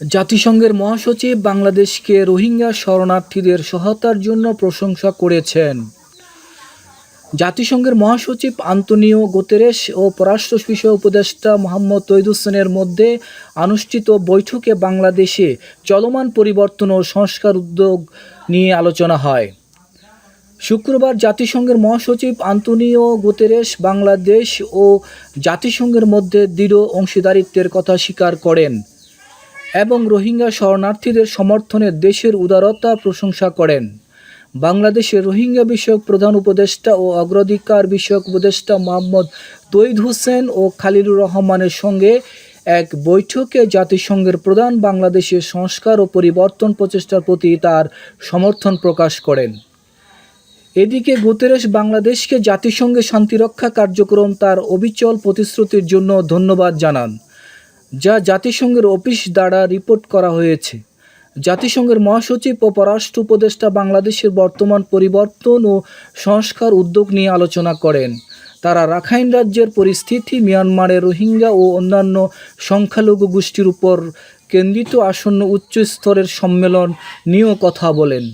জাতিসংঘের মহাসচিব বাংলাদেশকে রোহিঙ্গা শরণার্থীদের সহায়তার জন্য প্রশংসা করেছেন। জাতিসংঘের মহাসচিব আন্তনিও গুতেরেস ও পররাষ্ট্র বিষয় উপদেষ্টা মোহাম্মদ তৈদ হোসেনের মধ্যে আনুষ্ঠিত বৈঠকে বাংলাদেশে চলমান পরিবর্তন ও সংস্কার উদ্যোগ নিয়ে আলোচনা হয়। শুক্রবার জাতিসংঘের মহাসচিব আন্তনিও গুতেরেস বাংলাদেশ ও জাতিসংঘের মধ্যে দৃঢ় অংশীদারিত্বের কথা স্বীকার করেন। এবং রোহিঙ্গা শরণার্থীদের সমর্থনে দেশের উদারতা প্রশংসা করেন। বাংলাদেশে রোহিঙ্গা বিষয়ক প্রধান উপদেষ্টা ও অগ্রাধিকার বিষয়ক উপদেষ্টা মোহাম্মদ তৈদ হোসেন ও খালিলুর রহমানের সঙ্গে এক বৈঠকে জাতিসংঘের প্রধান বাংলাদেশের সংস্কার ও পরিবর্তন প্রচেষ্টার প্রতি তার সমর্থন প্রকাশ করেন। এদিকে গুতেরেস বাংলাদেশকে জাতিসংঘে শান্তিরক্ষা কার্যক্রম তার অবিচল প্রতিশ্রুতির জন্য ধন্যবাদ জানান। যা জাতিসংঘের অফিস দ্বারা রিপোর্ট করা হয়েছে। জাতিসংঘের মহাসচিব ও পররাষ্ট্র উপদেষ্টা বাংলাদেশের বর্তমান পরিবর্তন ও সংস্কার উদ্যোগ নিয়ে আলোচনা করেন। তারা রাখাইন রাজ্যের পরিস্থিতি মিয়ানমারে রোহিঙ্গা ও অন্যান্য সংখ্যালঘু গোষ্ঠীর উপর কেন্দ্রিত আসন্ন উচ্চ স্তরের সম্মেলন নিয়েও কথা বলেন।